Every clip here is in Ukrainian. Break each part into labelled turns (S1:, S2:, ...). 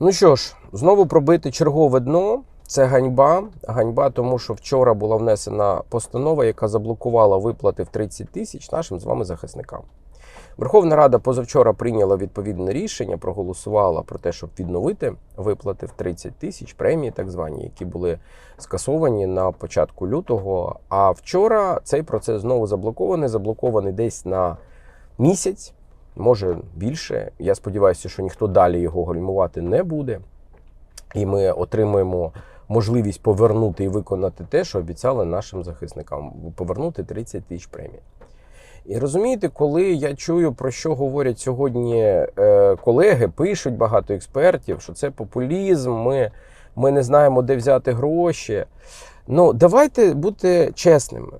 S1: Ну що ж, знову пробити чергове дно. Це ганьба. Ганьба, тому що вчора була внесена постанова, яка заблокувала виплати в 30 тисяч нашим з вами захисникам. Верховна Рада позавчора прийняла відповідне рішення, проголосувала про те, щоб відновити виплати в 30 тисяч премії, так звані, які були скасовані на початку лютого. А вчора цей процес знову заблокований, заблокований десь на місяць, може більше. Я сподіваюся, що ніхто далі його гальмувати не буде. І ми отримуємо можливість повернути і виконати те, що обіцяли нашим захисникам повернути 30 тисяч премій. І розумієте, коли я чую, про що говорять сьогодні е, колеги, пишуть багато експертів, що це популізм, ми, ми не знаємо, де взяти гроші. Ну, давайте бути чесними.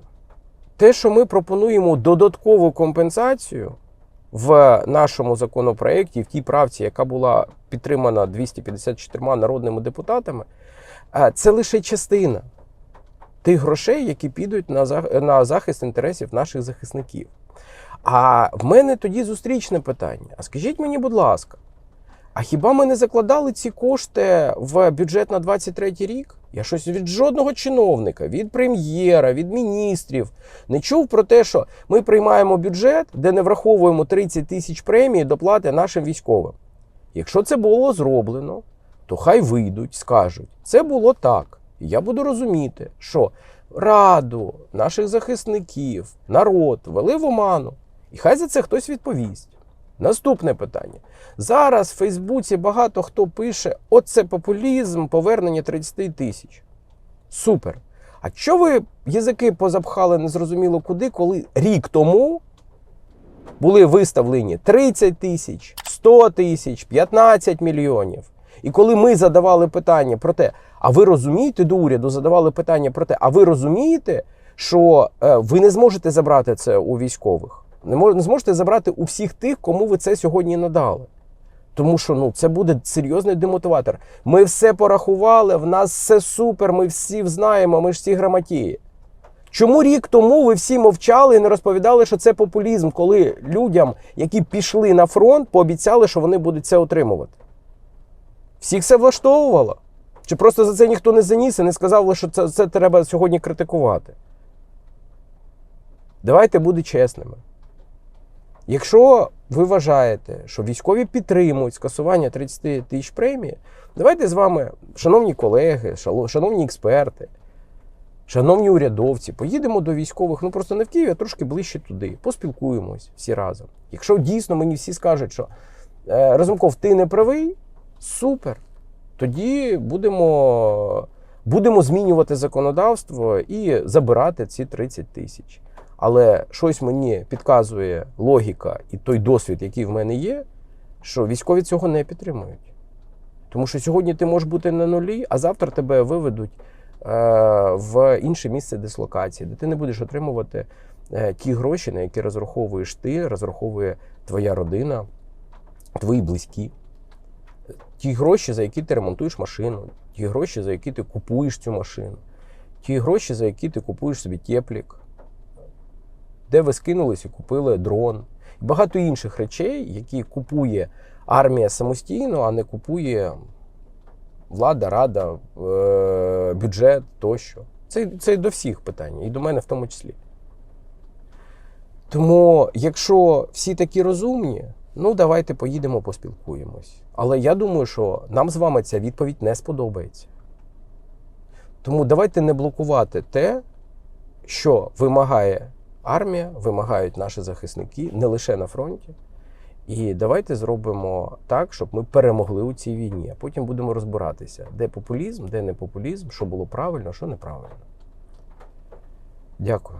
S1: Те, що ми пропонуємо додаткову компенсацію в нашому законопроекті, в тій правці, яка була підтримана 254 народними депутатами, е, це лише частина тих грошей, які підуть на захист інтересів наших захисників. А в мене тоді зустрічне питання. А скажіть мені, будь ласка, а хіба ми не закладали ці кошти в бюджет на 23 рік? Я щось від жодного чиновника, від прем'єра, від міністрів не чув про те, що ми приймаємо бюджет, де не враховуємо 30 тисяч премії доплати нашим військовим. Якщо це було зроблено, то хай вийдуть, скажуть, це було так. І я буду розуміти, що раду наших захисників, народ вели в оману. І хай за це хтось відповість. Наступне питання. Зараз в Фейсбуці багато хто пише: оце популізм, повернення 30 тисяч. Супер. А що ви язики позапхали незрозуміло куди, коли рік тому були виставлені 30 тисяч, 100 тисяч, 15 мільйонів. І коли ми задавали питання про те, а ви розумієте до уряду, задавали питання про те, а ви розумієте, що е, ви не зможете забрати це у військових, не, не зможете забрати у всіх тих, кому ви це сьогодні надали. Тому що ну це буде серйозний демотиватор. Ми все порахували, в нас все супер, ми всі знаємо, ми ж всі грамотії. Чому рік тому ви всі мовчали і не розповідали, що це популізм, коли людям, які пішли на фронт, пообіцяли, що вони будуть це отримувати? Всіх це влаштовувало? Чи просто за це ніхто не заніс і не сказав, що це, це треба сьогодні критикувати? Давайте бути чесними. Якщо ви вважаєте, що військові підтримують скасування 30 тисяч премії, давайте з вами, шановні колеги, шановні експерти, шановні урядовці, поїдемо до військових, ну просто не в Києві, а трошки ближче туди. Поспілкуємось всі разом. Якщо дійсно мені всі скажуть, що е, Разумков, ти не правий, супер. Тоді будемо, будемо змінювати законодавство і забирати ці 30 тисяч. Але щось мені підказує логіка і той досвід, який в мене є, що військові цього не підтримують. Тому що сьогодні ти можеш бути на нулі, а завтра тебе виведуть е, в інше місце дислокації, де ти не будеш отримувати е, ті гроші, на які розраховуєш ти, розраховує твоя родина, твої близькі. Ті гроші, за які ти ремонтуєш машину, ті гроші, за які ти купуєш цю машину, ті гроші, за які ти купуєш собі теплік, де ви скинулись і купили дрон. І багато інших речей, які купує армія самостійно, а не купує влада, рада, е- бюджет тощо. Це, це до всіх питань, і до мене в тому числі. Тому, якщо всі такі розумні, ну давайте поїдемо, поспілкуємось. Але я думаю, що нам з вами ця відповідь не сподобається. Тому давайте не блокувати те, що вимагає армія, вимагають наші захисники не лише на фронті. І давайте зробимо так, щоб ми перемогли у цій війні. А потім будемо розбиратися, де популізм, де не популізм, що було правильно, що неправильно. Дякую.